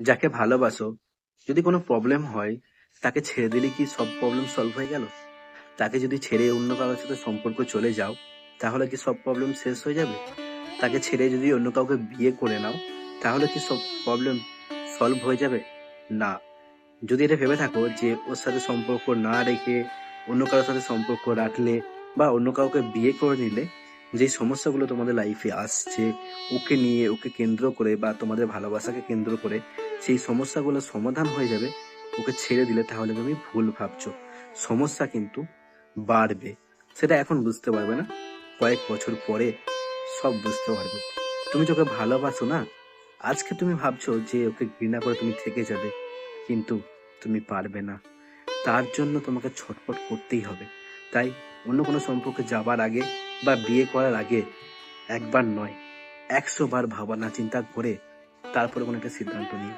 যাকে ভালোবাসো, যদি কোনো প্রবলেম হয়, তাকে ছেড়ে দিলে কি সব প্রবলেম সলভ হয়ে গেল? তাকে যদি ছেড়ে অন্য কারোর সাথে সম্পর্ক চলে যাও, তাহলে কি সব প্রবলেম শেষ হয়ে যাবে? তাকে ছেড়ে যদি অন্য কাউকে বিয়ে করে নাও, তাহলে কি সব প্রবলেম সলভ হয়ে যাবে? না। যদি এটা ভেবে থাকো যে ওর সাথে সম্পর্ক না রেখে অন্য কারোর সাথে সম্পর্ক রাখলে বা অন্য কাউকে বিয়ে করে নিলে যে সমস্যাগুলো তোমাদের লাইফে আসছে, ওকে নিয়ে, ওকে কেন্দ্র করে বা তোমাদের ভালোবাসাকে কেন্দ্র করে সেই সমস্যাগুলো সমাধান হয়ে যাবে, ওকে ছেড়ে দিলে তাহলে তুমি ভুল ভাবছ। সমস্যা কিন্তু বাড়বে। সেটা এখন বুঝতে পারবে না। কয়েক বছর পরে সব বুঝতে পারবে। তুমি যে তোকে ভালোবাসো না, আজকে তুমি ভাবছ যে ওকে ঘৃণা করে তুমি থেকে যাবে, কিন্তু তুমি পারবে না। তার জন্য তোমাকে ছটফট করতেই হবে। তাই অন্য কোনো সম্পর্কে যাবার আগে বা বিয়ে করার আগে একবার নয়, একশো বার ভাবনা চিন্তা করে তারপরে কোনো একটা সিদ্ধান্ত নিই।